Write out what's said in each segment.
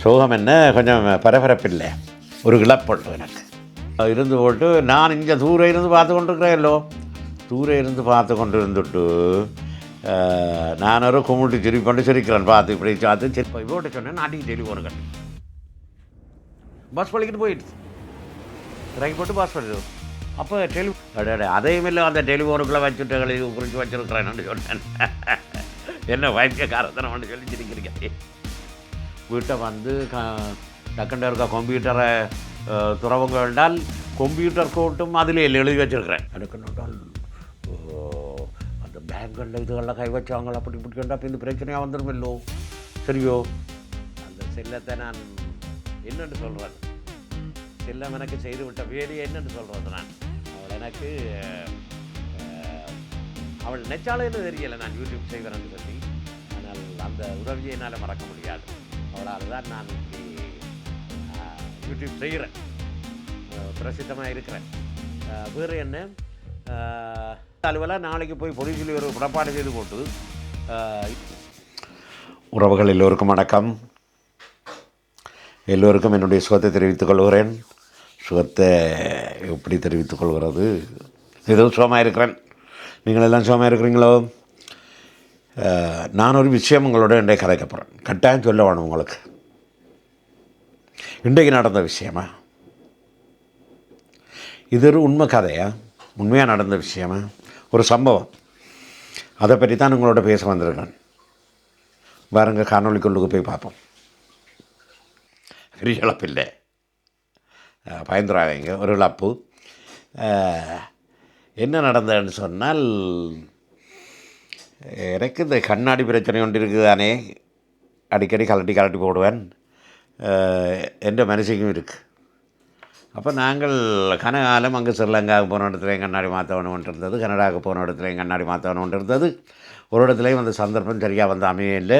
சோகம் என்ன கொஞ்சம் பரபரப்பில்லை. ஒரு இழப்பட்டு எனக்கு. இருந்து போட்டு நான் இங்கே தூர இருந்து பார்த்து கொண்டிருக்கிறேன்லோ தூர இருந்து பார்த்து கொண்டு இருந்துட்டு அஹ், நான் ஒரு கும்பிட்டு சிரி பண்ணி சிரிக்கிறேன் பார்த்து இப்படி பார்த்து சரி போய் போட்டு சொன்னேன் நாட்டிக்கு டெலிஃபோனு கட்டு பஸ் பழிக்கிட்டு போயிடுச்சு இறங்கி போட்டு பஸ் பண்ணுது அப்போ டெலி அதையும் இல்லை அந்த டெலிஃபோனுக்குள்ளே வச்சுட்டு கழிவு குறித்து வச்சுருக்கிறேன்னு சொன்னேன். என்ன வைத்தியக்காரத்தனம்னு சொல்லி சிரிக்கிறீங்க. வீட்டை வந்து க டக்குண்ட இருக்க கம்ப்யூட்டரை துறவங்க வேண்டால் கம்ப்யூட்டர் கோட்டும் அதில் எழுதி வச்சுருக்கிறேன். எனக்கு அந்த பேங்கில் இதுகளில் கை வச்சாங்களா? அப்படி இப்படி கேட்டால் இந்த பிரச்சனையாக வந்துடுமில்லோ சரியோ? அந்த செல்லத்தை நான் என்னென்னு சொல்கிறேன் செல்லம் எனக்கு செய்து விட்ட வேலையை என்னென்னு சொல்கிறது நான்? அவள் எனக்கு அவள் நெச்சாலேன்னு தெரியலை நான் யூடியூப் செய்வேன்னு சொல்லி. ஆனால் அந்த உதவியை என்னால் மறக்க முடியாது. அதனால தான் நான் யூடியூப் செய்கிறேன் பிரசித்தமாக இருக்கிறேன். வேறு என்ன? அலுவலாக நாளைக்கு போய் பொலிசில் ஒரு புறப்பாடு செய்து போட்டு உறவுகள் எல்லோருக்கும் வணக்கம். எல்லோருக்கும் என்னுடைய சுகத்தை தெரிவித்துக் கொள்கிறேன். சுகத்தை எப்படி தெரிவித்துக் கொள்கிறது? ஏதோ சுகமாக இருக்கிறேன். நீங்கள் எல்லாம் சுகமாக இருக்கிறீங்களோ? நான் ஒரு விஷயம் உங்களோட இன்றைய கதைக்க போகிறேன் கட்டாயம் சொல்ல வேணும் உங்களுக்கு. இன்றைக்கு நடந்த விஷயமா? இது ஒரு உண்மை கதையா? உண்மையாக நடந்த விஷயமா? ஒரு சம்பவம். அதை பற்றி தான் உங்களோட பேச வந்திருக்கேன் பாருங்க காணொலிக்குள்ளுக்கு போய் பார்ப்போம். பெரிய இழப்பில்லை. அஹ், பயந்துராதீங்க ஒரு இழப்பு. என்ன நடந்ததுன்னு சொன்னால் எனக்கு இந்த கண்ணாடி பிரச்சனை ஒன்று இருக்குதானே? அடிக்கடி கலட்டி கலட்டி போடுவேன். எந்த மனசுக்கும் இருக்குது அப்போ நாங்கள் கனகாலம் அங்கே ஸ்ரீலங்காவுக்கு போன இடத்துலையும் கண்ணாடி மாற்றவனும் இருந்தது. கனடாவுக்கு போன இடத்துலையும் கண்ணாடி மாற்றவனும் இருந்தது. ஒரு இடத்துலையும் அந்த சந்தர்ப்பம் சரியாக வந்து இல்லை.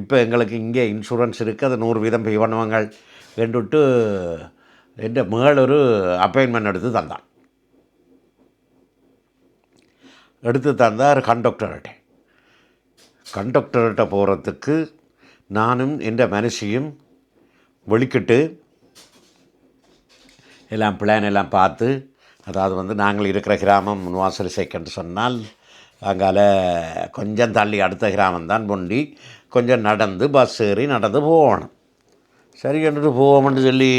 இப்போ எங்களுக்கு இங்கே இன்சூரன்ஸ் இருக்குது அது நூறு வீதம் பே பண்ணுவாங்க. வேண்டுட்டு என் மகள் ஒரு அப்பாயின்மெண்ட் எடுத்து தந்தான். எடுத்து தந்தார் கண்டக்டர்கிட்ட கண்டக்டர்கிட்ட போகிறதுக்கு நானும் என் மனுஷியும் வெளிக்கிட்டு எல்லாம் பிளான் எல்லாம் பார்த்து அதாவது வந்து நாங்கள் இருக்கிற கிராமம் வாசல் சேக்கன்று சொன்னால் அங்கால கொஞ்சம் தள்ளி அடுத்த கிராமம் தான் பொண்டி கொஞ்சம் நடந்து பஸ் ஏறி நடந்து போகணும். சரி கண்டுட்டு போவோம்னு சொல்லி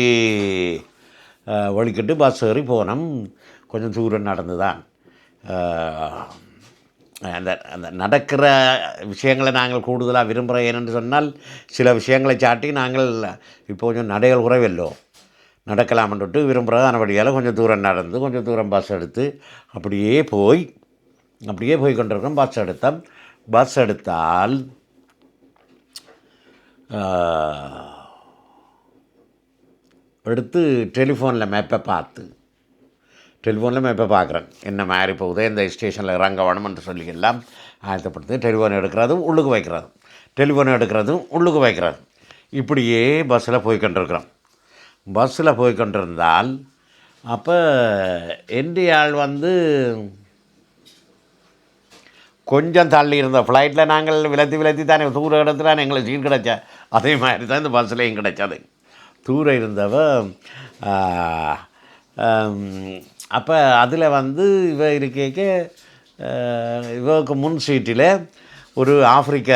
வழிக்கிட்டு பஸ் ஏறி போனோம். கொஞ்சம் தூரம் நடந்து தான் அந்த அந்த நடக்கிற விஷயங்களை நாங்கள் கூடுதலாக விரும்புகிறோம் ஏனென்று சொன்னால் சில விஷயங்களை சாட்டி நாங்கள் இப்போ கொஞ்சம் நடைகள் குறைவில்லோ நடக்கலாம்ன்ட்டு விரும்புகிறதானபடியால் கொஞ்சம் தூரம் நடந்து கொஞ்சம் தூரம் பஸ் எடுத்து அப்படியே போய் அப்படியே போய் கொண்டிருக்கோம் பஸ் எடுத்தோம். பஸ் எடுத்தால் எடுத்து டெலிஃபோனில் மேப்பை பார்த்து டெலிஃபோனில் இப்போ பார்க்குறேன். என்ன மாதிரி போகுது இந்த ஸ்டேஷனில் இறங்க வேணும்னு சொல்லி எல்லாம் ஆயத்தப்படுத்து டெலிஃபோன் எடுக்கிறதும் உள்ளுக்கு வைக்கிறதும். டெலிஃபோன் எடுக்கிறதும் உள்ளுக்கு வைக்கிறது இப்படியே பஸ்ஸில் போய் கொண்டிருக்கிறோம். பஸ்ஸில் போய் கொண்டிருந்தால் அப்போ என்டி ஆள் வந்து கொஞ்சம் தள்ளி இருந்த ஃப்ளைட்டில் நாங்கள் விலத்தி விலத்தி தானே தூர இடத்துல தானே எங்களுக்கு சீட் கிடைச்சா. அதே மாதிரி தான் இந்த பஸ்ஸுலேயும் கிடச்சது. தூரம் இருந்தவ அப்போ அதில் வந்து இவ இருக்க இவருக்கு முன் சீட்டில் ஒரு ஆப்பிரிக்க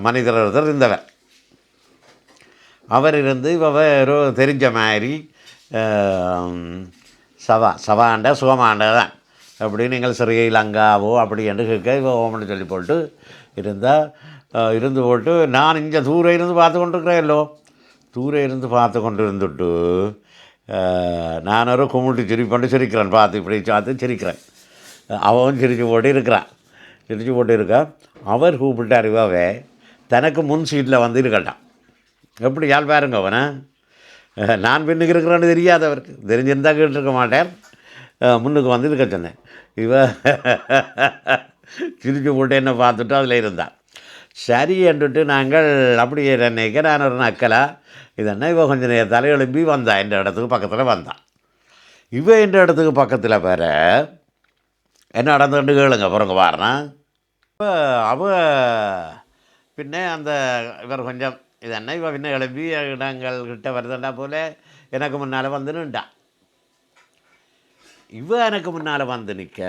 மனிதர் ஒருத்தர் இருந்தவர். அவர் இருந்து இவ தெரிஞ்ச மாதிரி சவா சவாண்ட சுகமாண்ட தான் அப்படி நீங்கள் ஸ்ரீலங்காவோ அப்படி என்று கேட்க இவ ஓமன்னு சொல்லி போட்டு இருந்தால் இருந்து போட்டு நான் இங்கே தூரம் இருந்து பார்த்து கொண்டிருக்கிறேன்லோ தூரம் இருந்து பார்த்து கொண்டு இருந்துட்டு நானும் கும்பிட்டு சிரிப்பு பண்ணி சிரிக்கிறேன். பார்த்து இப்படி பார்த்து சிரிக்கிறேன். அவன் சிரிச்சு போட்டு இருக்கிறான். சிரிச்சு போட்டு இருக்கா. அவர் கூப்பிட்டு அறிவாவே தனக்கு முன் சீட்டில் வந்து இருக்கட்டான் எப்படி யாழ் பாருங்க அவனை? நான் பின்னுக்கு இருக்கிறேன்னு தெரியாதவருக்கு தெரிஞ்சிருந்தா கேட்டிருக்க மாட்டேன். முன்னுக்கு வந்து இருக்க சொன்னேன். இவ சிரிச்சு போட்டு என்ன பார்த்துட்டு அதில் இருந்தான். சரி என்றுட்டு நாங்கள் அப்படியே நினைக்க நான் ஒரு நக்கலா. இதென்ன? இவன் கொஞ்சம் நேரம் தலையெழும்பி வந்தான் இந்த இடத்துக்கு பக்கத்தில் வந்தான் இவ இந்த இடத்துக்கு பக்கத்தில் வேற. என்ன நடந்துட்டு கேளுங்க. பிறகு பாருனா இப்போ அவ பின்னே அந்த இவர் கொஞ்சம் இது என்ன இவன் பின்ன எழுப்பி இடங்கள் கிட்ட வருதுண்டா போல எனக்கு முன்னால் வந்து நின்றா. இவ எனக்கு முன்னால் வந்து நிற்க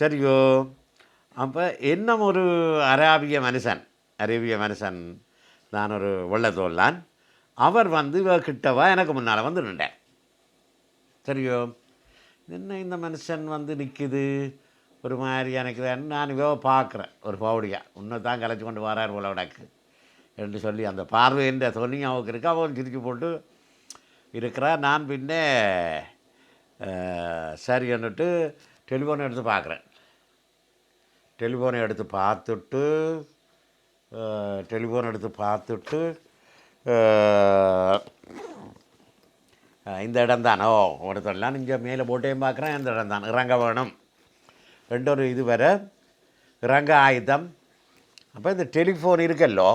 சரியோ. அப்போ இன்னும் ஒரு அராபிய மனுஷன் அரேபிய மனுஷன் நான் ஒரு வெள்ளத்தோல்லான் அவர் வந்து கிட்டவா எனக்கு முன்னால் வந்து நின்றேன். சரியோ? என்ன இந்த மனுஷன் வந்து நிற்குது ஒரு மாதிரி எனக்கு நான் இவ பார்க்குறேன் ஒரு பவுடியாக இன்னும் தான் கலைச்சி கொண்டு வரார் போல உனக்கு என்று சொல்லி அந்த பார்வைன்ற சொல்லி அவருக்கு இருக்கு. அவன் சிரிச்சு போட்டு இருக்கிறா நான் பின்னே சரி என்னட்டு டெலிஃபோன் எடுத்து பார்க்குறேன். டெலிஃபோனை எடுத்து பார்த்துட்டு டெலிஃபோன் எடுத்து பார்த்துட்டு இந்த இடம் தானோ ஒருத்தரெல்லாம் இங்கே மேலே போட்டையும் பார்க்குறேன் இந்த இடம் தான் இறங்க வேணும். ரெண்டு ஒரு இது வர இறங்க ஆயுதம். அப்போ இந்த டெலிஃபோன் இருக்கல்லோ?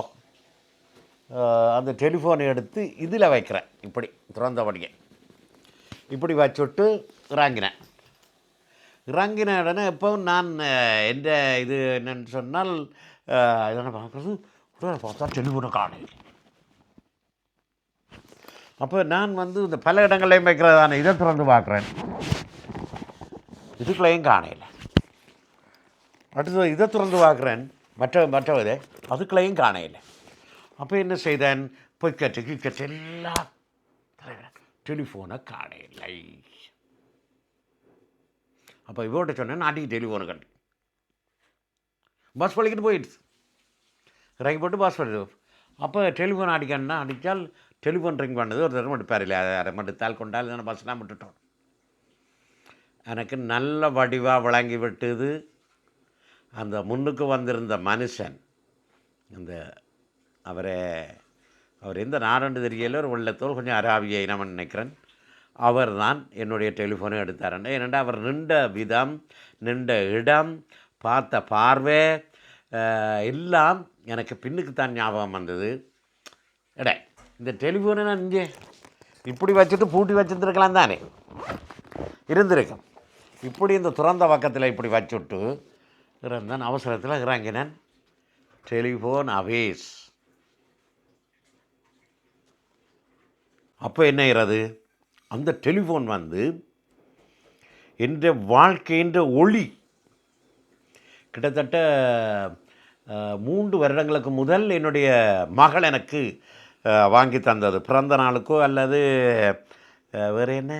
அந்த டெலிஃபோனை எடுத்து இதில் வைக்கிறேன். இப்படி திறந்தபடியே. இப்படி வச்சுட்டு இறங்கினேன். இறங்கின உடனே இப்போ நான் எந்த இது என்னன்னு சொன்னால் அஹ், இதனை பார்க்குறது உடனே பார்த்தா டெலிஃபோனை காணும் அப்போ நான் வந்து இந்த பல இடங்களையும் வைக்கிறதான இதை திறந்து பார்க்குறேன். இதுக்குள்ளேயும் காணையில். அடுத்தது இதை திறந்து பார்க்குறேன். மற்ற மற்றவதே அதுக்குள்ளேயும் காணையில். அப்போ என்ன செய்தேன்? பொய்க்கட்டு கிக்கட்டு எல்லாம் டெலிஃபோனை காணையில்லை அப்போ இவர்கிட்ட சொன்னேன் நாட்டிக்கு டெலிஃபோனு கண்டு பஸ் பழிக்கிட்டு போயிடுச்சு. இறங்கி போட்டு பஸ் வருது அப்போ டெலிஃபோன் அடிக்கணும்னா அடித்தால் டெலிஃபோன் ரிங் பண்ணது ஒரு தரம் எடுப்பார் இல்லை மட்டும் தால் கொண்டால் இல்லைன்னா பஸ்லாம் விட்டுட்டோம். எனக்கு நல்ல வடிவாக விளங்கி விட்டது. அந்த முன்னுக்கு வந்திருந்த மனுஷன் அந்த அவரை அவர் எந்த நாடுன்னு தெரியல ஒரு வெள்ளத்தோல் கொஞ்சம் அராபிய இனம்னு நினைக்கிறேன். அவர் தான் என்னுடைய டெலிஃபோனை எடுத்தாருண்டு ஏனென்றால் அவர் நின்ற விதம் நின்ற இடம் பார்த்த பார்வை எல்லாம் எனக்கு பின்னுக்கு தான் ஞாபகம் வந்தது. எடே இந்த டெலிஃபோனை நான் இங்கே? இப்படி வச்சுட்டு பூட்டி வச்சுருந்துருக்கலாம் தானே? இருந்திருக்கும். இப்படி இந்த துறந்த பக்கத்தில் இப்படி வச்சுட்டு இருந்தான் அவசரத்தில் இறங்கினேன். டெலிஃபோன் அவேஸ். அப்போ என்ன இறது? அந்த டெலிஃபோன் வந்து என்ற வாழ்க்கைன்ற ஒளி கிட்டத்தட்ட மூன்று வருடங்களுக்கு முதல் என்னுடைய மகள் எனக்கு வாங்கி தந்தது. பிறந்த நாளுக்கோ அல்லது வேறு என்ன?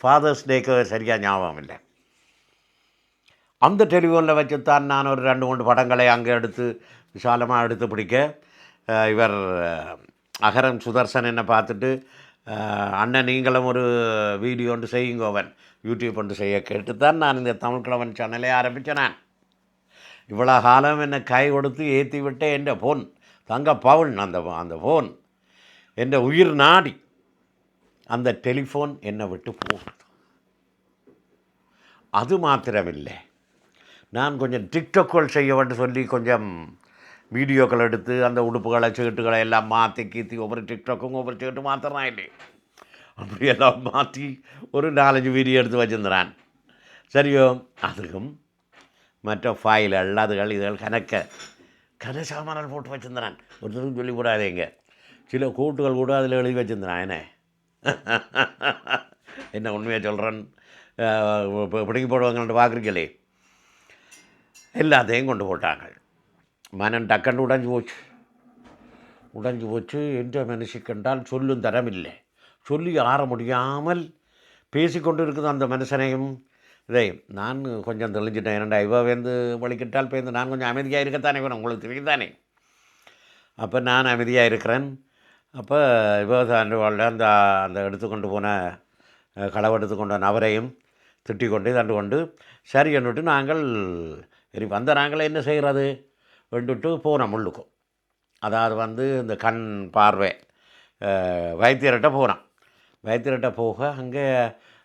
ஃபாதர்ஸ் டேக்கோ சரியாக ஞாபகம் இல்லை. அந்த டெலிஃபோனில் வச்சு தான் நான் ஒரு ரெண்டு மூன்று படங்களை அங்கே எடுத்து விசாலமாக எடுத்து பிடிக்க. இவர் அகரம் சுதர்சன் என்னை பார்த்துட்டு அண்ணன் நீங்களும் ஒரு வீடியோ ஒன்று செய்யுங்க அவன். யூடியூப் ஒன்று செய்ய கேட்டு தான் நான் இந்த தமிழ் கிழவன் சேனலை ஆரம்பித்தேன் நான். இவ்வளோ காலம் என்னை கை கொடுத்து ஏற்றி விட்டேன் என் ஃபோன் தங்க பவுன் அந்த அந்த ஃபோன் என் உயிர் நாடி அந்த டெலிஃபோன் என்னை விட்டு போகுது. அது மாத்திரமில்லை. நான் கொஞ்சம் டிக்டோக்கோல் செய்ய வேண்டும் சொல்லி கொஞ்சம் வீடியோக்கள் எடுத்து அந்த உடுப்புகளை சீட்டுகளை எல்லாம் மாற்றி கீத்தி ஒவ்வொரு டிக்டாக்கும் ஒவ்வொரு சீட்டு மாற்றுறான் இல்லை அப்படியெல்லாம் மாற்றி ஒரு நாலஞ்சு வீடியோ எடுத்து வச்சுருந்துறான் சரியோ? அதுக்கும் மற்ற ஃபைல்கள் அதுகள் இதுகள் கணக்க கதை சாமான்கள் போட்டு வச்சுருந்துறான் ஒருத்தருக்கும் சொல்லி கூடாதேங்க. சில கூட்டுகள் கூட அதில் எழுதி வச்சிருந்தான். என்ன? என்ன உண்மையாக சொல்கிறேன் இப்போ பிடிங்கி போடுவாங்கன்னு பார்க்குறீங்களே? எல்லாத்தையும் கொண்டு போட்டாங்க. மனம் டக்குன்னு உடஞ்சு போச்சு. உடைஞ்சு போச்சு. என்ற மனுஷிக்கென்றால் கண்டால் சொல்லும் தரமில்லை. சொல்லி ஆற முடியாமல் பேசிக்கொண்டு இருக்குது அந்த மனுஷனையும். இதே நான் கொஞ்சம் தெளிஞ்சிட்டேன். ஏன்டா இவ வந்து வலிக்கிட்டால் பேருந்து நான் கொஞ்சம் அமைதியாக இருக்கத்தானே வேணும் உங்களுக்கு தெரியும் தானே அப்போ நான் அமைதியாக இருக்கிறேன். அப்போ விவசாய அந்த அந்த எடுத்துக்கொண்டு போன களவெடுத்து களவு எடுத்துக்கொண்ட நபரையும் திட்டிக்கொண்டு தண்டு கொண்டு சரி என்னட்டு நாங்கள் சரி வந்த நாங்களே என்ன செய்கிறது வெண்டுட்டு போனோம் முள்ளுக்கும் அதாவது வந்து இந்த கண் பார்வை வைத்தியர்கிட்ட போகிறான் வைத்தியர்கிட்ட போக அங்கே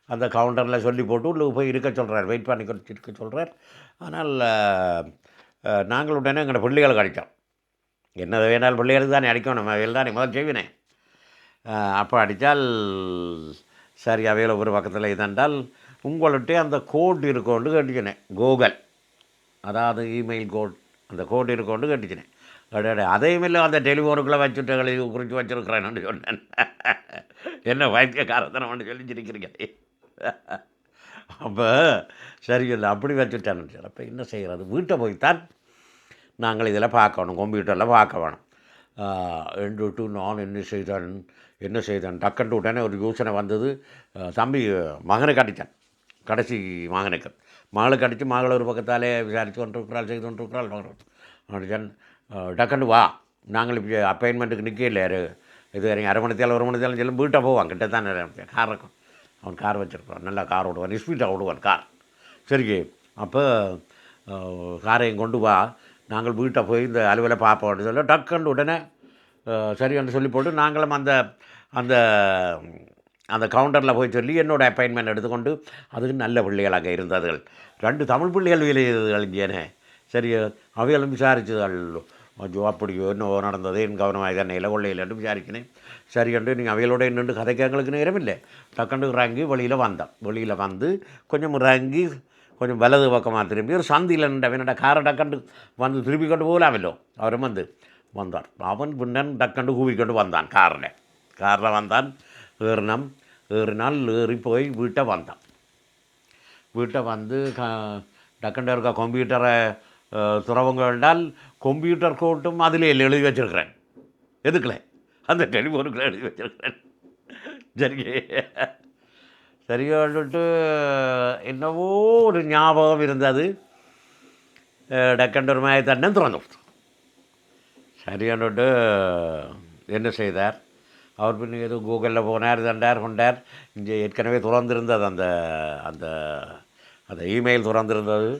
அந்த கவுண்டரில் சொல்லி போட்டு உள்ளுக்கு போய் இருக்க சொல்கிறார் வெயிட் பண்ணி கொடுத்து இருக்க சொல்கிறார் ஆனால் நாங்கள் உடனே எங்களோட பிள்ளைகளுக்கு அடித்தோம். என்னது வேணாலும் பிள்ளைகளுக்கு தானே அடிக்கணும். நம்ம வேலை தானே முதல் செய்வினேன் அப்போ அடித்தால் சரி அவையில் ஒரு பக்கத்தில் இதென்றால் உங்கள்கிட்ட அந்த கோட் இருக்கோண்டு கேட்டுக்கினேன். கூகுள் அதாவது இமெயில் கோட். அந்த கோட்டு இருக்கோண்டு கட்டிச்சினேன். அடடே அதையும் இல்லை அந்த டெலிஃபோனுக்குள்ளே வச்சுட்டுகளை குறித்து வச்சுருக்கிறேன்னு சொன்னேன். என்ன வைத்தியக்காரத்தனம்னு சொல்லி சிரிக்கிறீங்க. அப்போ சரி இல்லை அப்படி வச்சுட்டேன்னு சார் அப்போ என்ன செய்கிறது வீட்டை போய்த்தான் நாங்கள் இதில் பார்க்கணும் கம்ப்யூட்டரில் பார்க்க வேணும். என்று நான் என்ன செய்தேன் என்ன செய்தேன்? டக்குன்ட்டு உடனே ஒரு யோசனை வந்தது. தம்பி மகனுக்கு அடித்தேன் கடைசி மகனுக்கு. மகளுக்கு அடித்து மகள் ஒரு பக்கத்தாலே விசாரித்து கொண்டிருக்கிறாள் செய்து கொண்டிருக்கிறாள். அடித்தேன் டக்குன்னு வா. நாங்கள் இப்போ அப்பாயின்மெண்ட்டுக்கு நிற்க இல்லையாரு இது வரைக்கும் அரை மணி தேவை ஒரு மணி தேவை சொல்லி வீட்டை போவான். கிட்ட தான் கார் இருக்கும். அவன் கார் வச்சுருப்பான் நல்லா கார் ஓடுவான். ஸ்பீடாக ஓடுவான் கார். சரி அப்போ காரையும் கொண்டு வா. நாங்கள் வீட்டை போய் இந்த அலுவலை பார்ப்போம்னு சொல்ல டக்குன்னு உடனே சரி சரின்னு சொல்லி போட்டு நாங்களும் அந்த அந்த அந்த கவுண்டரில் போய் சொல்லி என்னோடய அப்பாயின்மெண்ட் எடுத்துக்கொண்டு அதுக்கு நல்ல பிள்ளைகளாக இருந்தார்கள் ரெண்டு தமிழ் பிள்ளைகள் விளையுதுகள் இங்கேனே சரி அவைகளும் விசாரிச்சதால் ஐயோ அப்படியோ என்னவோ நடந்தது. என் கவனமாக தான் நில கொள்ளையிலன்னு விசாரிக்கினேன் சரி என்று நீங்கள் அவைகளோட நின்று கதைக்க எங்களுக்கு நேரம் இல்லை. டக்குன்னு இறங்கி வெளியில் வந்தேன். வெளியில் வந்து கொஞ்சம் இறங்கி கொஞ்சம் வலது பக்கமாக திரும்பி ஒரு சந்தியில் நின்றவனோட காரை டக்கண்டு வந்து திருப்பி கொண்டு போகலாமല്ലോ அவரும் வந்து வந்தார். அவன் பின்னன் டக்கண்டு கூவிக்கொண்டு வந்தான் காரில். காரில் வந்தான். ஏறினம் ஏறினால் ஏறி போய் வீட்டை வந்தான். வீட்டை வந்து க டக்கண்டு இருக்க கம்ப்யூட்டரை துறவங்க வேண்டால் கம்ப்யூட்டர் கோட்டும் அதில் எழுதி வச்சுருக்கிறேன். எதுக்குல? அந்த டெலிஃபோனுக்குள்ள எழுதி வச்சிருக்கிறேன். சரி சரியாட்டு என்னவோ ஒரு ஞாபகம் இருந்தது. டக்கண்டர் ஒரு மாதிரி திறந்து கொடுத்தோம். சரியானுட்டு என்ன செய்தார்? அவர் பின்ன ஏதோ கூகுளில் போனார் தண்டார் கொண்டார். இங்கே ஏற்கனவே திறந்திருந்தது அந்த அந்த அந்த இமெயில் திறந்திருந்தது.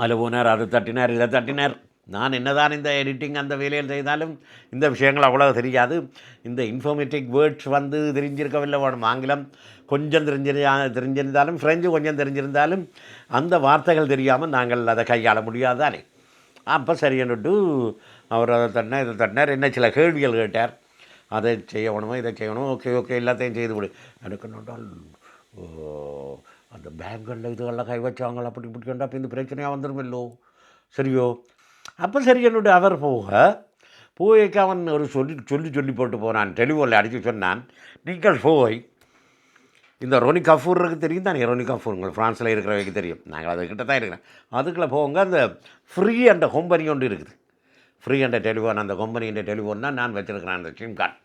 அதில் போனார் அது தட்டினார் இதை தட்டினார். நான் என்னதான் இந்த எடிட்டிங் அந்த வேலையில் செய்தாலும் இந்த விஷயங்கள் அவ்வளோ தெரியாது. இந்த இன்ஃபர்மேட்டிக் வேர்ட்ஸ் வந்து தெரிஞ்சிருக்கவில்லை வேணும். ஆங்கிலம் கொஞ்சம் தெரிஞ்சிருந்தா தெரிஞ்சிருந்தாலும் ஃப்ரெஞ்சு கொஞ்சம் தெரிஞ்சிருந்தாலும் அந்த வார்த்தைகள் தெரியாமல் நாங்கள் அதை கையாள முடியாதானே? அப்போ சரியானுட்டு அவர் அதை தட்டினார் இதை தட்டினார். என்ன சில கேள்விகள் கேட்டார். அதை செய்யணுமோ இதை செய்யணும்? ஓகே ஓகே எல்லாத்தையும் செய்து விடு எனக்கு அந்த பேங்கில் இதுகளெல்லாம் கை வச்சாங்களா? அப்படி இப்படி கண்டா அப்போ இந்த பிரச்சனையாக வந்துருமில்லோ? சரியோ? அப்போ சரி என்னுடைய அவர் போக போய்க்கு அவன் ஒரு சொல்லி சொல்லி சொல்லி போட்டு போனான். டெலிஃபோனில் அடித்து சொன்னான் நீங்கள் போய் இந்த ரோனி கஃபூர் இருக்கு தெரியும் தானே? ரோனி கஃபூர் உங்களுக்கு ஃப்ரான்ஸில் இருக்கிறவங்க தெரியும். நாங்கள் அதுக்கிட்ட தான் இருக்கிறேன் அதுக்குள்ளே போங்க அந்த ஃப்ரீ அந்த கம்பெனி ஒன்று இருக்குது. ஃப்ரீ என்ற டெலிஃபோன் அந்த கம்பெனின்ற டெலிஃபோன் தான் நான் வச்சுருக்கிறேன் அந்த சிம் கார்டு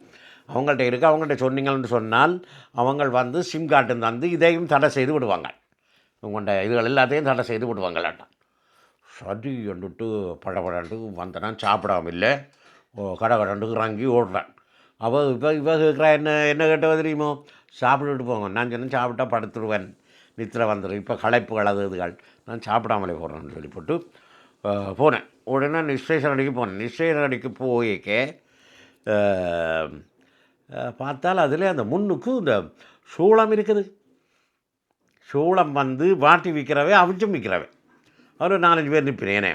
அவங்கள்ட்ட இருக்குது அவங்கள்ட்ட சொன்னீங்கன்னு சொன்னால் அவங்க வந்து சிம் கார்டு தந்து இதையும் தடை செய்து விடுவாங்க. உங்கள்கிட்ட இதுகள் எல்லாத்தையும் தடை செய்து விடுவாங்களாட்டான் சரி என்றுட்டு படபடன்ட்டு வந்தனான் சாப்பிடாம இல்லை. ஓ கடை கடண்டுக்கு இறங்கி ஓடுறான். அவள் இப்போ இவ கேட்குறா என்ன என்ன கேட்டவ தெரியுமோ? சாப்பிட்டுட்டு போங்க. நான் சொன்னேன் சாப்பிட்டா படுத்துடுவேன் நித்திர வந்துடும் இப்போ களைப்பு இதுகள். நான் சாப்பிடாமலே போகிறேன்னு சொல்லி போட்டு போனேன். உடனே நிஸ்டேஷன் அடிக்கு போனேன் நிஸ்டேஷன் அடிக்கு போயிக்கே பார்த்தால் அதில் அந்த முன்னுக்கு இந்த சூளம் இருக்குது. சூளம் வந்து வாட்டி விற்கிறவே அவிச்சும் விற்கிறவே ஒரு நாலஞ்சு பேர் நிற்பினேனே.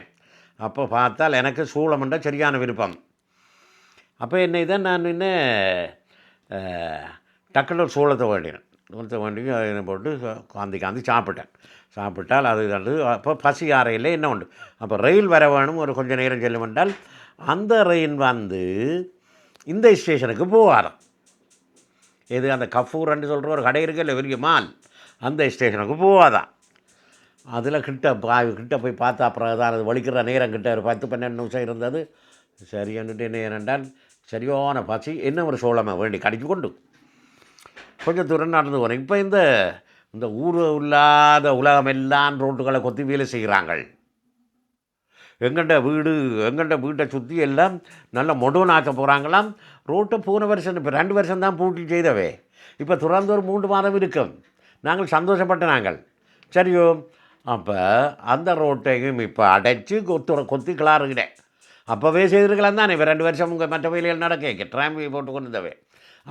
அப்போ பார்த்தால் எனக்கு சூளம்ன்ற சரியான விருப்பம். அப்போ என்ன இதை நான் என்ன டக்குன்னு டக்குனு ஒரு சூளத்தை வேண்டினேன். சூளத்தை வேண்டி அதை போட்டு காந்தி காந்தி சாப்பிட்டேன். சாப்பிட்டால் அது அப்போ பசி அறையில் என்ன உண்டு? அப்போ ரயில் வர வேணும் ஒரு கொஞ்சம் நேரம் செல்லும் என்றால் அந்த ரயில் வந்து இந்த ஸ்டேஷனுக்கு போவாராம். எது அந்த கஃபூர்ன்னு சொல்கிற ஒரு கடை இருக்கு இல்லை பெரிய மால் அந்த ஸ்டேஷனுக்கு போவாதான் அதில் கிட்ட பா கிட்ட போய் பார்த்தா அப்புறம் தான் அது வலிக்கிற நேரம் கிட்ட ஒரு பத்து பன்னெண்டு நிமிஷம் இருந்தது. சரியானுட்டு என்ன ஏனென்றால் சரியான பசி என்ன ஒரு சோளமாக வேண்டி கடிச்சு கொண்டு கொஞ்சம் தூரம் நடந்து போகிறோம் இப்போ இந்த இந்த ஊர் இல்லாத உலகம் எல்லாம் ரோட்டுகளை கொத்தி வேலை செய்கிறாங்கள் எங்கண்ட வீடு எங்கண்ட வீட்டை சுற்றி எல்லாம் நல்ல மொடோனாக்க போகிறாங்களாம் ரோட்டை போன வருஷம் இப்போ ரெண்டு வருஷம் தான் பூட்டி செய்தவே. இப்போ தொடர்ந்து ஒரு மூன்று மாதம் இருக்கும். நாங்கள் சந்தோஷப்பட்ட நாங்கள். சரியோ? அப்போ அந்த ரோட்டையும் இப்போ அடைச்சி கொத்து கொத்தி கிளாருக்கிறேன் அப்போவே செய்திருக்கலாம் தானே. இப்போ ரெண்டு வருஷம் உங்கள் மற்ற வேலைகள் நடக்க. ட்ராம் போட்டு கொண்டு இருந்தவே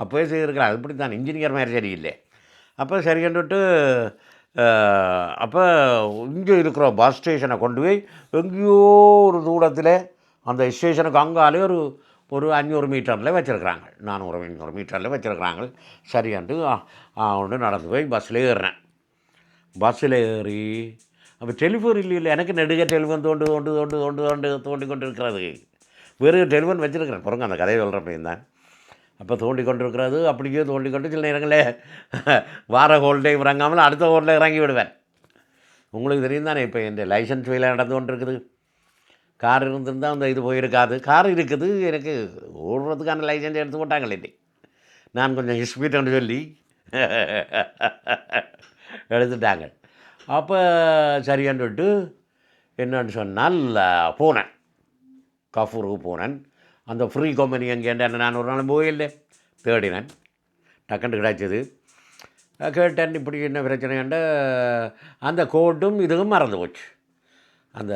அப்போவே செய்திருக்கலாம் அது இப்படி தான் இன்ஜினியர் மாதிரி சரியில்லை. அப்போ சரின்னுட்டு அப்போ இங்கே இருக்கிற பஸ் ஸ்டேஷனை கொண்டு போய் எங்கேயோ ஒரு தூரத்தில் அந்த ஸ்டேஷனுக்கு அங்காலே ஒரு ஒரு அஞ்சூறு மீட்டரில் வச்சுருக்குறாங்க. நானூறு ஐநூறு மீட்டரில் வச்சுருக்குறாங்க. சரியாண்டு ஒன்று நடந்து போய் பஸ்ஸில் ஏறுறேன். பஸ்ஸில் ஏறி அப்போ டெலிஃபோன் இல்லை இல்லை எனக்கு நெடுக டெலிஃபோன் தோண்டு தோண்டு தோண்டு தோண்டு தோண்டு தோண்டி கொண்டு இருக்கிறது வேறு டெலிஃபோன் வச்சுருக்கிறேன். பிறகு அந்த கதையை சொல்கிறேன் அப்படின்னு. தான் அப்போ தோண்டி கொண்டிருக்கிறது அப்படியே தோண்டி கொண்டு சில நேரங்களில் வார ஹோல்டே இறங்காமல் அடுத்த ஹோல்டில் இறங்கி விடுவேன். உங்களுக்கு தெரியும் தானே இப்போ என் லைசன்ஸ் வேலை நடந்து கொண்டு இருக்குது கார் இருந்திருந்தால் அந்த இது போயிருக்காது. கார் இருக்குது எனக்கு ஓடுறதுக்கான லைசன்ஸ் எடுத்து போட்டாங்களே நான் கொஞ்சம் ஹிஸ்பீட்டன்னு சொல்லி எடுத்துட்டாங்க. அப்போ சரியான்ட்டு என்னன்னு சொன்னால் போனேன். கஃபூருக்கு போனேன். அந்த ஃப்ரீ கம்பெனி எங்கேன்ற நான் ஒரு நாள் போயில்லை தேடினேன். டக்குன்னு கிடைச்சது. கேட்டேன் இப்படி என்ன பிரச்சனைண்ட அந்த கோட்டும் இதுவும் மறந்து போச்சு. அந்த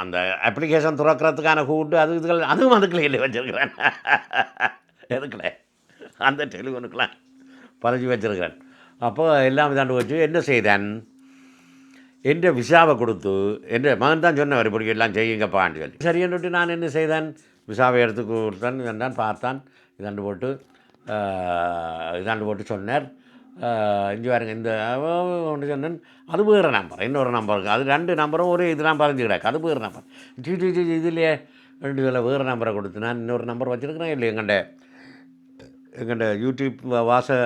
அந்த அப்ளிகேஷன் துறக்கிறதுக்கான கூட்டு அது இதுகள் அதுவும் அதுக்குள்ள இல்லை வச்சுருக்கிறேன். எதுக்குல அந்த டெலிஃபோனுக்கெலாம் பதிஞ்சு வச்சுருக்கிறேன். அப்போ எல்லாம் தாண்டு வச்சு என்ன செய்தேன்? என்ற விசாவை கொடுத்து என்ற மகன் தான் சொன்னவர் இப்படி எல்லாம் செய்யுங்கப்பான்னு சொல்லி. சரின்னுட்டு நான் என்ன செய்தேன்? விசாவை எடுத்து கொடுத்தேன் இதான் பார்த்தான். இதாண்டு போட்டு இதாண்டு போட்டு சொன்னார். இஞ்சி பாருங்க இந்த ஒன்று சொன்னேன் அது வேறு நம்பர் இன்னொரு நம்பருக்கு அது ரெண்டு நம்பரும் ஒரே இதெல்லாம் பதிஞ்சு கிடக்கு அது வேறு நம்பர் ஜி ஜி ஜி இதுலையே ரெண்டு இதில் வேறு நம்பரை கொடுத்து நான் இன்னொரு நம்பர் வச்சுருக்கிறேன் இல்லை எங்கள்ட எங்கள்ட யூடியூப் வாச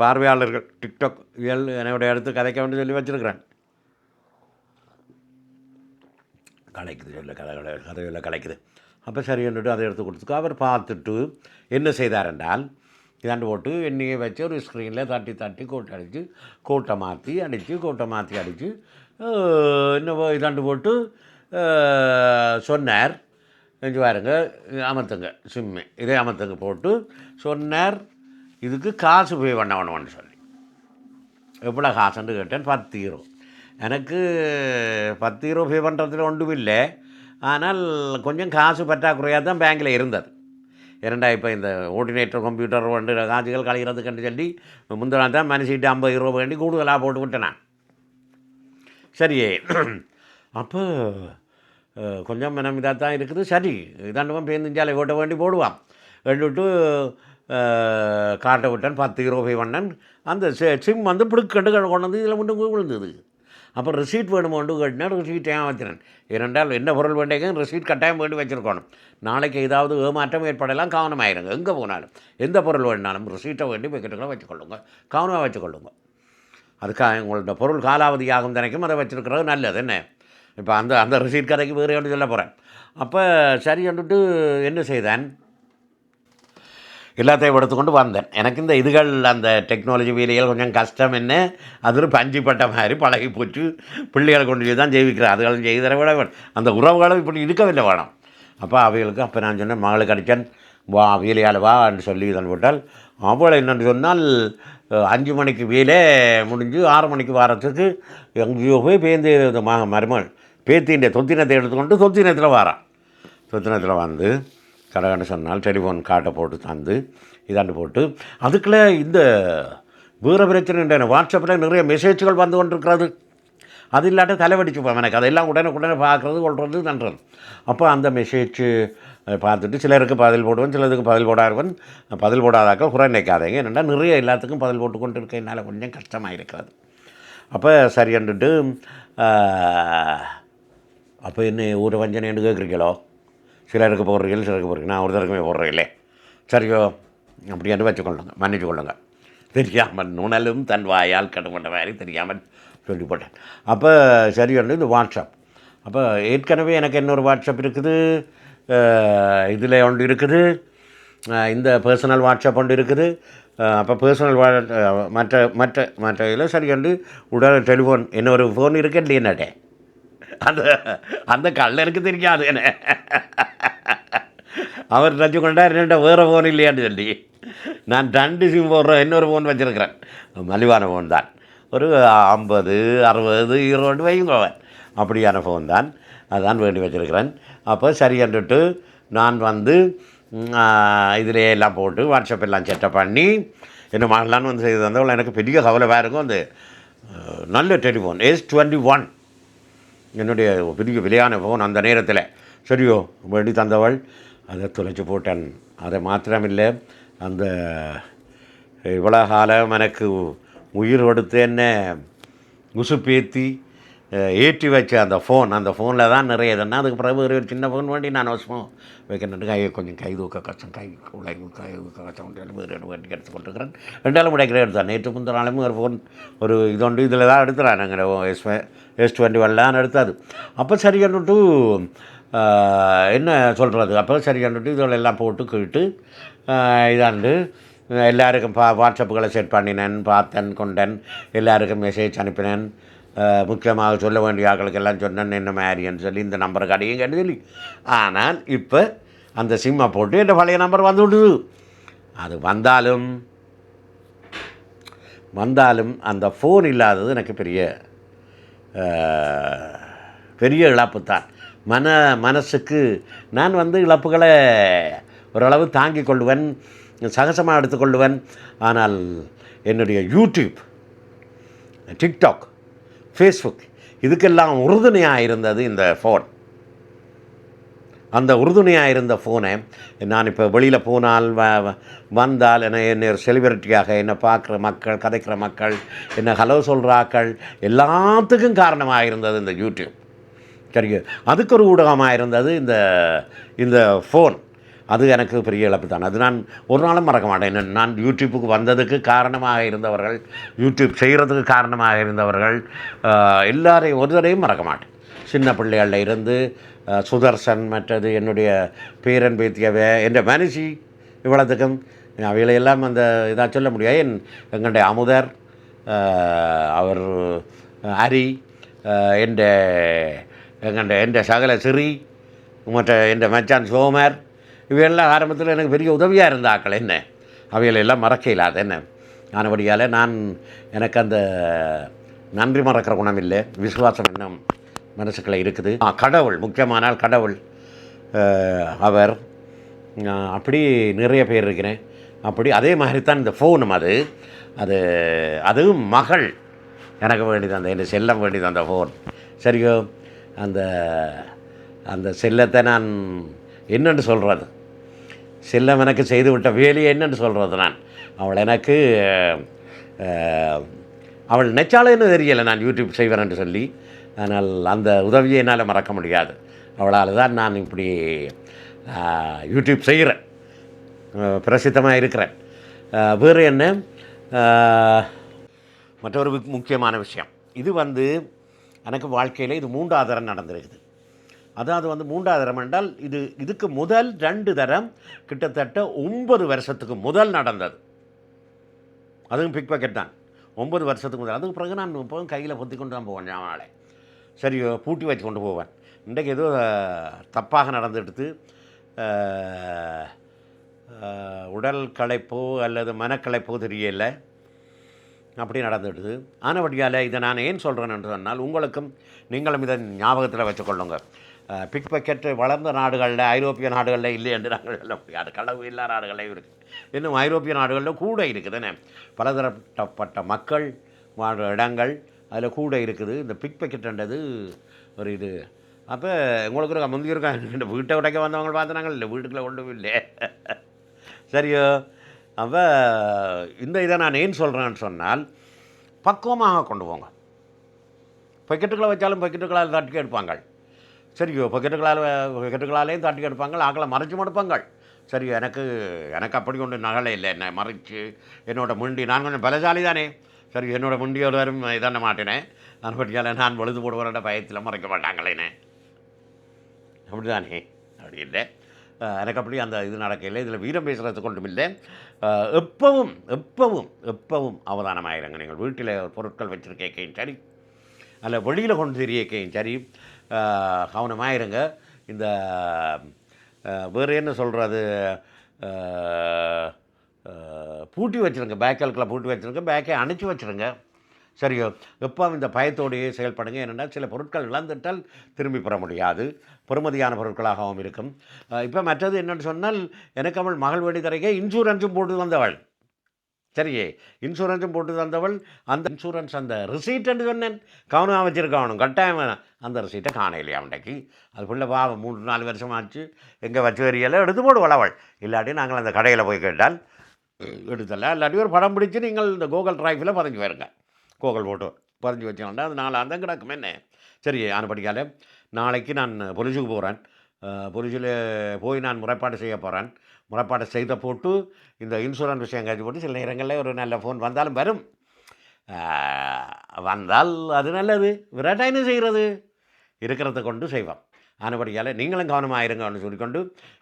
பார்வையாளர்கள் டிக்டாக் இயல் என்னோட எடுத்து கதைக்க வேண்டிய சொல்லி வச்சுருக்கிறேன். கலைக்குது சொல்ல கதை கதை கதையில் கலைக்குது. அப்போ சரின்னுட்டு அதை எடுத்து கொடுத்துக்கோ. அவர் பார்த்துட்டு என்ன செய்தார் என்றால் இதாண்டு போட்டு எண்ணெயை வச்சு ஒரு ஸ்க்ரீனில் தட்டி தட்டி கோட்டை அடித்து கோட்டை மாற்றி அடித்து கோட்டை மாற்றி அடித்து இன்னும் இதாண்டு போட்டு சொன்னார். செஞ்சு பாருங்க அமர்த்துங்க சிம்மு இதே அமர்த்துங்க போட்டு சொன்னார் இதுக்கு காசு பே பண்ண வேணும்னு சொல்லி. எவ்வளோ காசுன்னு கேட்டேன் பத்து ஹீரோ எனக்கு பத்து ஹீரோ பே பண்ணுறதுல ஒன்றும் இல்லை. ஆனால் கொஞ்சம் காசு பற்றாக்குறையாக தான் பேங்கில் இருந்தது. இரண்டா இப்போ இந்த ஓர்டினேட்டர் கம்ப்யூட்டர் வந்து காசுகள் கண்டு சொல்லி முந்தினா தான் மனசிட்டு ஐம்பது இருபது வேண்டி கூடுதலாக போட்டு விட்டேனான். சரி அப்போ கொஞ்சம் மனம் இதாக தான் இருக்குது. சரி இதாண்டவன் பேருந்துஞ்சாலை ஓட்ட வேண்டி போடுவான். எடுத்துட்டு காட்டை விட்டேன் பத்து ஹீரோ பே அந்த சி- சிம் வந்து பிடுக்கண்டு கொண்டு வந்து இதில் மட்டும் விழுந்தது. அப்போ ரிசீட் வேணுமோண்டு கேட்டினா ரிசீட் ஏன் வச்சினேன்? இரண்டால் என்ன பொருள் வேண்டிய ரிசீட் கட்டாயம் வேண்டி வச்சுருக்கணும். நாளைக்கு ஏதாவது ஏமாற்றம் ஏற்படலாம் கவனமாயிருங்க. எங்கே போனாலும் எந்த பொருள் வேணுனாலும் ரிசீட்டை வேண்டி வைக்கிட்டுக்கலாம் வச்சுக்கொள்ளுங்க. கவனமாக வச்சுக்கொள்ளுங்க. அதுக்காக உங்களோட பொருள் காலாவதி ஆகும் தினைக்கும் அதை வச்சுருக்கிறது நல்லது. என்ன? இப்போ அந்த அந்த ரிசீட் கதைக்கு வேறு ஒன்று சொல்ல போகிறேன் அப்போ சரி வந்துட்டு என்ன செய்தேன்? எல்லாத்தையும் எடுத்துக்கொண்டு வந்தேன். எனக்கு இந்த இதுகள் அந்த டெக்னாலஜி வேலைகள் கொஞ்சம் கஷ்டம் என்ன? அதில் பஞ்சிப்பட்ட மாதிரி பழகி போச்சு. பிள்ளைகளை கொண்டு போய் தான் ஜெயிக்கிறேன் அதுகளும் செய்தர விட வேணும். அந்த உறவுகளும் இப்படி இருக்கவில்லை வேணும். அப்போ அவைகளுக்கு அப்போ நான் சொன்னேன் மகளுக்கு அடித்தேன் வா வேலையால் வான்னு சொல்லி இதன் போட்டால் அவளை என்னென்னு சொன்னால் அஞ்சு மணிக்கு வேலை முடிஞ்சு ஆறு மணிக்கு வாரத்துக்கு எங்கேயோ போய் பேந்து மருமகள் பேத்தின்ற தொத்தினத்தை எடுத்துக்கொண்டு தொத்தினத்தில் வாரான். சொத்தினத்தில் வந்து கடகன்னு சொன்னால் டெலிஃபோன் கார்டை போட்டு தந்து இதாண்டு போட்டு அதுக்குள்ளே இந்த வேறு பிரச்சனை வாட்ஸ்அப்பில் நிறைய மெசேஜ்கள் வந்து கொண்டிருக்கிறது. அது இல்லாட்ட தலைவடிச்சுப்போம் எனக்கு அதெல்லாம் உடனே உடனே பார்க்குறது கொள்வது நன்றது அப்போ அந்த மெசேஜ் பார்த்துட்டு சிலருக்கு பதில் போடுவேன் சிலருக்கு பதில் போடாதவன் பதில் போடாதாக்கள் குறை நினைக்காதீங்க. என்னென்னா நிறைய எல்லாத்துக்கும் பதில் போட்டு கொண்டு இருக்க என்னால் கொஞ்சம் கஷ்டமாக இருக்கிறது. அப்போ சரின்னுட்டு அப்போ என்ன ஒரு வஞ்சனைன்னு கேட்குறீங்களோ சிலருக்கு போடுறீங்க சிலருக்கு போடுறீங்க நான் ஒருத்தருக்குமே போடுறீங்களே சரியோ அப்படியாண்டு வச்சுக்கொள்ளுங்க மன்னிச்சு கொள்ளுங்க. தெரியாமல் நுணலும் தன் வாயால் கடுமட்ட மாதிரி தெரியாமல் சொல்லி போட்டேன். அப்போ சரியாண்டு இந்த வாட்ஸ்அப். அப்போ ஏற்கனவே எனக்கு இன்னொரு வாட்ஸ்அப் இருக்குது. இதில் ஒன்று இருக்குது. இந்த பர்சனல் வாட்ஸ்அப் ஒன்று இருக்குது. அப்போ பர்சனல் வா மற்ற மற்ற மற்ற இதில் சரியாண்டு உடல் டெலிஃபோன் இன்னொரு ஃபோன் இருக்கு இல்லையன்னாட்டே அந்த அந்த கல்லருக்கு தெரியாது என்ன அவர் நினச்சி கொண்டா என்னட்ட வேறு ஃபோன் இல்லையான்னு சொல்லி நான் ரெண்டு சிம் போடுற இன்னொரு ஃபோன் வச்சுருக்கிறேன் மலிவான ஃபோன் தான் ஒரு ஐம்பது அறுபது இருபது வைங்க அப்படியான ஃபோன் தான் அதான் வேண்டி வச்சுருக்கிறேன் அப்போ சரியன்றுட்டு நான் வந்து இதிலே எல்லாம் போட்டு வாட்ஸ்அப் எல்லாம் செட்டப் பண்ணி என்ன மகளான்னு வந்து செய்து தந்தவள் எனக்கு பெரிய கவலை இருக்கும் அந்த நல்ல டெலிஃபோன் எஸ் டுவெண்ட்டி ஒன் என்னுடைய பெரிய விலையான ஃபோன் அந்த நேரத்தில். சரியோ வேண்டி தந்தவள். அதை தொலைச்சி போட்டேன். அதை மாத்திரமில்லை. அந்த இவ்வளோ காலம் எனக்கு உயிர் கொடுத்து என்ன முசுப்பேத்தி ஏற்றி வச்ச அந்த ஃபோன் அந்த ஃபோனில் தான் நிறைய இதுன்னா அதுக்கு பிறகு ஒரு சின்ன ஃபோன் வேண்டி நான் அவசரம் வைக்கணுட்டு கையை கொஞ்சம் கை தூக்க கஷ்டம் கை உலை கை தூக்க கஷ்டம் வேறு ரெண்டு வண்டி எடுத்து கொண்டிருக்கிறேன் ரெண்டாலும் உடைக்கிற எடுத்தான் நேற்று முந்தின நாளும் ஒரு ஃபோன் ஒரு இது ஒன்று இதில் தான் எடுத்துறான் நாங்கள் எஸ் எஸ் டுவெண்ட்டி ஒன்லாம் எடுத்தாது. அப்போ சரியானுட்டு என்ன சொல்கிறது அப்போ சரியானுட்டு இதில் எல்லாம் போட்டு கேட்டு இதாண்டு எல்லாருக்கும் பா வாட்ஸ்அப்புகளை செட் பண்ணினேன் பார்த்தேன் கொண்டேன் எல்லாருக்கும் மெசேஜ் அனுப்பினேன். முக்கியமாக சொல்ல வேண்டிய ஆக்களுக்கெல்லாம் சொன்னேன் என்ன மாதிரின்னு சொல்லி இந்த நம்பருக்கு அடியுங்கன்னு சொல்லி ஆனால் இப்போ அந்த சிம்மை போட்டு என் பழைய நம்பர் வந்து விடுது. அது வந்தாலும் வந்தாலும் அந்த ஃபோன் இல்லாதது எனக்கு பெரிய பெரிய இழப்பு தான் மன மனசுக்கு நான் வந்து இழப்புகளை ஓரளவு தாங்கி கொள்வேன் சகசமாக எடுத்துக்கொள்வேன் ஆனால் என்னுடைய யூடியூப் டிக்டாக் ஃபேஸ்புக் இதுக்கெல்லாம் உறுதுணையாக இருந்தது இந்த ஃபோன் அந்த உறுதுணையாக இருந்த ஃபோனை நான் இப்போ வெளியில் போனால் வ வ- வந்தால் என்னை என்னை ஒரு செலிபிரிட்டியாக என்னை பார்க்குற மக்கள் கதைக்கிற மக்கள் என்ன ஹலோ சொல்கிறாக்கள் எல்லாத்துக்கும் காரணமாக இருந்தது இந்த யூடியூப் சரிங்க? அதுக்கு ஒரு ஊடகமாக இருந்தது இந்த இந்த ஃபோன் அது எனக்கு பெரிய இழப்பு தான். அது நான் ஒரு நாளும் மறக்க மாட்டேன். நான் யூடியூப்புக்கு வந்ததுக்கு காரணமாக இருந்தவர்கள் யூடியூப் செய்கிறதுக்கு காரணமாக இருந்தவர்கள் ஆஹ், எல்லாரையும் ஒருவரையும் மறக்க மாட்டேன். சின்ன பிள்ளைகளில் இருந்து சுதர்சன் மற்றது என்னுடைய பேரன் பேத்தியவை என்ற மனுஷி இவ்வளோத்துக்கும் அவைகளையெல்லாம் அந்த இதாக சொல்ல முடியாது. என் எங்களுடைய அமுதர் அவர் ஹரி என்ற எங்கண்ட என்ற சகல சிறி மற்ற என்ற மச்சான் சோமர் இவையெல்லாம் ஆரம்பத்தில் எனக்கு பெரிய உதவியாக இருந்த ஆக்கள் என்ன? அவைகளெல்லாம் மறக்க இல்லாத என்ன? ஆனபடியால் நான் எனக்கு அந்த நன்றி மறக்கிற குணம் இல்லை. விசுவாசம் இன்னும் மனசுக்குள்ளே இருக்குது. கடவுள் முக்கியமானால் கடவுள். அவர். அப்படி நிறைய பேர் இருக்கிறேன். அப்படி அதே மாதிரி தான் இந்த ஃபோனும் அது. அது அதுவும் மகள். எனக்கு வேண்டியது அந்த என் செல்லம் வேண்டியது அந்த ஃபோன். சரியோ? அந்த அந்த செல்லத்தை நான் என்னென்னு சொல்கிறது செல்லம் எனக்கு செய்துவிட்ட வேலையை என்னன்னு சொல்கிறது நான். அவள் எனக்கு அவள் நெச்சாலேன்னு தெரியலை நான் யூடியூப் செய்வேன் சொல்லி. ஆனால் அந்த உதவியை என்னால் மறக்க முடியாது. அவளால் தான் நான் இப்படி யூடியூப் செய்கிறேன். பிரசித்தமாக இருக்கிறேன். வேறு என்ன? மற்றொரு முக்கியமான விஷயம். இது வந்து எனக்கு வாழ்க்கையில் இது மூன்றாவது தரம் நடந்திருக்குது. அதாவது வந்து மூன்றாவது தரம் என்றால் இது இதுக்கு முதல் ரெண்டு தரம் கிட்டத்தட்ட ஒன்பது வருஷத்துக்கு முதல் நடந்தது. அதுவும் பிக் பாக்கெட் தான். ஒன்பது வருஷத்துக்கு முதல். அதுக்கு பிறகு நான் இப்போ கையில் பொத்தி கொண்டு தான் போவேன் ஞாபகம் சரி பூட்டி வச்சு கொண்டு போவேன். இன்றைக்கு ஏதோ தப்பாக நடந்துடுத்து உடல் களைப்போ அல்லது மனக்களைப்போ தெரியல. அப்படி நடந்துடுது. ஆனபடியால் இதை நான் ஏன் சொல்கிறேன் என்று சொன்னால் உங்களுக்கும் நீங்களும் இதை ஞாபகத்தில் வச்சுக்கொள்ளுங்கள் பிக் பக்கெட்டு வளர்ந்த நாடுகளில் ஐரோப்பிய நாடுகளில் இல்லை என்று நாங்கள் சொல்ல முடியாது. களவு இல்லாத நாடுகளையும் இருக்குது இன்னும் ஐரோப்பிய நாடுகளில் கூட இருக்குதுன்னு பலதரப்பட்ட மக்கள் வாழ்கிற இடங்கள் அதில் கூட இருக்குது. இந்த பிக் பாக்கெட்ன்றது ஒரு இது. அப்போ உங்களுக்கு இருக்க? முந்தி இருக்கா? இந்த வீட்டை உடைக்க வந்தவங்க பார்த்துனாங்க இல்லை. வீட்டுக்குள்ளே ஒன்றும் இல்லை. சரியோ? அப்போ இந்த இதை நான் ஏன் சொல்கிறேன்னு சொன்னால் பக்குவமாக கொண்டு போங்க. பக்கெட்டுக்களை வச்சாலும் பக்கெட்டுக்களால் தட்டி எடுப்பாங்க சரியோ பக்கெட்டுக்களால் பக்கெட்டுக்களாலேயும் தட்டி எடுப்பாங்க ஆக்களை மறைச்சும் மடுப்பாங்க சரி எனக்கு எனக்கு அப்படி ஒன்று நகலை இல்லை. என்னை மறைச்சு என்னோட முண்டி நான் கொஞ்சம் பலசாலி தானே சரி என்னோட முண்டியோட வரும் இதான மாட்டேனே? நான் பட்டியால் நான் பொழுது போடுவோட பயத்தில் மறைக்க மாட்டாங்களேனே அப்படி தானே அப்படி இல்லை. எனக்கு அப்படி அந்த இது நடக்கல இதில் வீரம் பேசுகிறது கொண்டும் இல்லை. எப்பவும் எப்பவும் எப்பவும் அவதானமாயிருங்க நீங்கள். வீட்டில் பொருட்கள் வச்சுருக்கேக்கையும் சரி. அல்ல வெளியில் கொண்டு தெரியக்கையும் சரி. அஹ் கவனமாயிருங்க. இந்த வேறு என்ன சொல்கிறது பூட்டி வச்சுருங்க. பேக்கல்கில் பூட்டி வச்சுருங்க. பேக்கை அணைச்சி வச்சுருங்க. சரியோ? எப்போ இந்த பயத்தோடையே செயல்படுங்க என்னென்னா சில பொருட்கள் இழந்துட்டால் திரும்பி பெற முடியாது. பெறுமதியான பொருட்களாகவும் இருக்கும். இப்போ மற்றது என்னென்னு சொன்னால் எனக்கு அவள் மகள் வேடி தரைக்க இன்சூரன்ஸும் போட்டு வந்தவள். சரியே இன்சூரன்ஸும் போட்டு தந்தவள் அந்த இன்சூரன்ஸ் அந்த ரிசீட்டுன்னு சொன்னேன். கவனமாக வச்சுருக்கணும் கட்டாயம் அந்த ரிசீட்டை காணையிலையா அவன்டைக்கு. அதுக்குள்ளே பாவம் மூணு நாலு வருஷம் ஆச்சு எங்கே வச்சு வரியெல்லாம் எடுத்து போடுவள் அவள் இல்லாட்டி நாங்கள் அந்த கடையில் போய் கேட்டால் எடுத்தல இல்லாட்டி ஒரு படம் பிடிச்சி நீங்கள் இந்த கூகுள் டிரைவில் பதிஞ்சு போயிருங்க. கூகுள் போட்டு பதிஞ்சு வச்சோம்னா அது நாலு அந்த கிடக்கும் என்ன? சரி ஆனபடியால் நாளைக்கு நான் பொலிஸுக்கு போகிறேன் பொலிஸில் போய் நான் முறைப்பாடு செய்ய போகிறேன் முறைப்பாடு செய்த போட்டு இந்த இன்சூரன்ஸ் விஷயம் கழிச்சு போட்டு சில நேரங்களில் ஒரு நல்ல ஃபோன் வந்தாலும் வரும். வந்தால் அது நல்லது. விராட்டாயினு என்ன செய்கிறது இருக்கிறத கொண்டு செய்வோம். ஆனபடியால் நீங்களும் கவனமாக இருங்கன்னு சொல்லிக்கொண்டு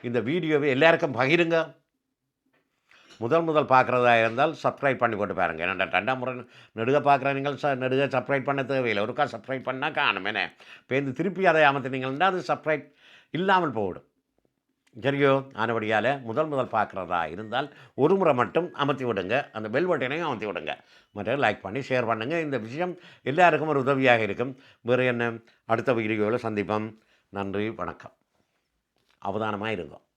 இந்த வீடியோவை எல்லாருக்கும் பகிருங்க. முதல் முதல் பார்க்குறதா இருந்தால் சப்ஸ்கிரைப் பண்ணி போட்டு பாருங்கள் ஏன்னா ரெண்டாம் முறை நெடுக பார்க்குற நீங்கள் ச நெடுக சப்ஸ்கிரைப் பண்ண தேவையில்லை. ஒருக்கா சப்ஸ்கிரைப் பண்ணால் காணும் என்ன பேருந்து திருப்பி அதை அமர்த்தினீங்கன்னா அது சப்ஸ்கிரைப் இல்லாமல் போயிடும் சரியோ ஆனபடியால் முதல் முதல் பார்க்குறதா இருந்தால் ஒரு முறை மட்டும் அமர்த்தி விடுங்க. அந்த பெல் பட்டனையும் அமர்த்தி விடுங்க. மற்ற லைக் பண்ணி ஷேர் பண்ணுங்கள் இந்த விஷயம் எல்லாருக்கும் ஒரு உதவியாக இருக்கும். வேறு என்ன? அடுத்த வீடியோவில் சந்திப்போம். நன்றி வணக்கம். அவதானமாக இருக்கும்